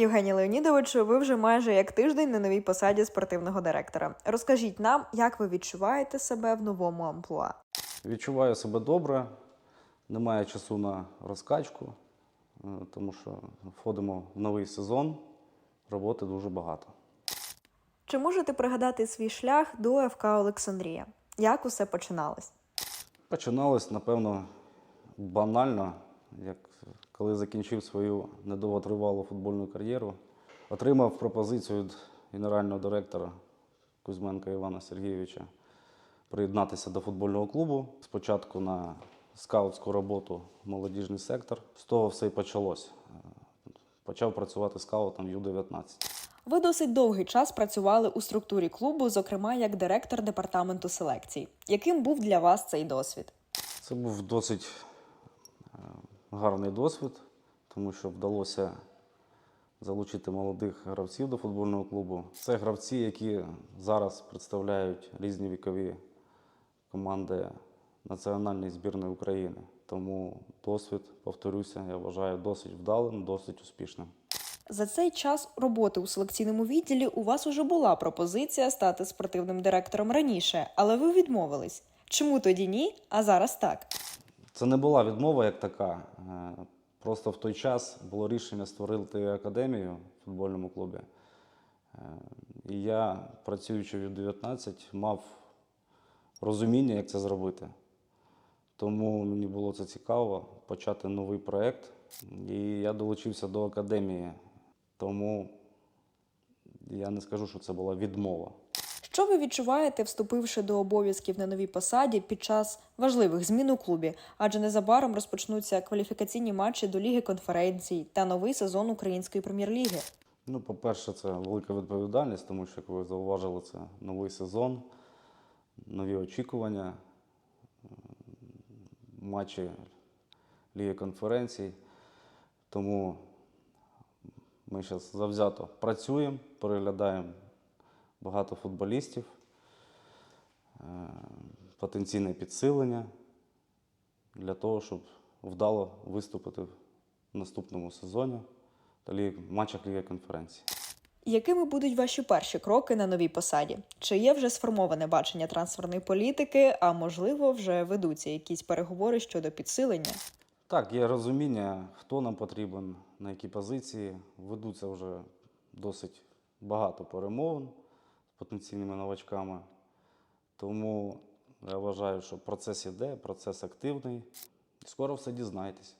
Євгеній Леонідовичу, ви вже майже як тиждень на новій посаді спортивного директора. Розкажіть нам, як ви відчуваєте себе в новому амплуа? Відчуваю себе добре, немає часу на розкачку, е, тому що входимо в новий сезон, роботи дуже багато. Чи можете пригадати свій шлях до ФК Олександрія? Як усе починалось? Починалось, напевно, банально, як коли закінчив свою недовготривалу футбольну кар'єру, отримав пропозицію від генерального директора Кузьменка Івана Сергійовича приєднатися до футбольного клубу. Спочатку на скаутську роботу в молодіжний сектор. З того все і почалось. Почав працювати скаутом Ю-19. Ви досить довгий час працювали у структурі клубу, зокрема як директор департаменту селекцій. Яким був для вас цей досвід? Це був досить гарний досвід, тому що вдалося залучити молодих гравців до футбольного клубу. Це гравці, які зараз представляють різні вікові команди національної збірної України. Тому досвід, повторюся, я вважаю досить вдалим, досить успішним. За цей час роботи у селекційному відділі у вас уже була пропозиція стати спортивним директором раніше, але ви відмовились. Чому тоді ні? А зараз так. Це не була відмова як така. Е, Просто в той час було рішення створити академію в футбольному клубі. Е, І я, працюючи в Ю-19, мав розуміння, як це зробити. Тому мені було це цікаво почати новий проєкт. І я долучився до академії. Тому я не скажу, що це була відмова. Що ви відчуваєте, вступивши до обов'язків на новій посаді під час важливих змін у клубі? Адже незабаром розпочнуться кваліфікаційні матчі до Ліги конференцій та новий сезон Української прем'єр-ліги. Ну, по-перше, це велика відповідальність, тому що, як ви зауважили, це новий сезон, нові очікування, матчі Ліги конференцій. Тому ми зараз завзято працюємо, переглядаємо багато футболістів, е, потенційне підсилення для того, щоб вдало виступити в наступному сезоні та матчах Ліги конференції. Якими будуть ваші перші кроки на новій посаді? Чи є вже сформоване бачення трансферної політики, а можливо, вже ведуться якісь переговори щодо підсилення? Так, є розуміння, хто нам потрібен, на які позиції. Ведуться вже досить багато перемовин потенційними новачками. Тому я вважаю, що процес іде, процес активний. Скоро все дізнаєтесь.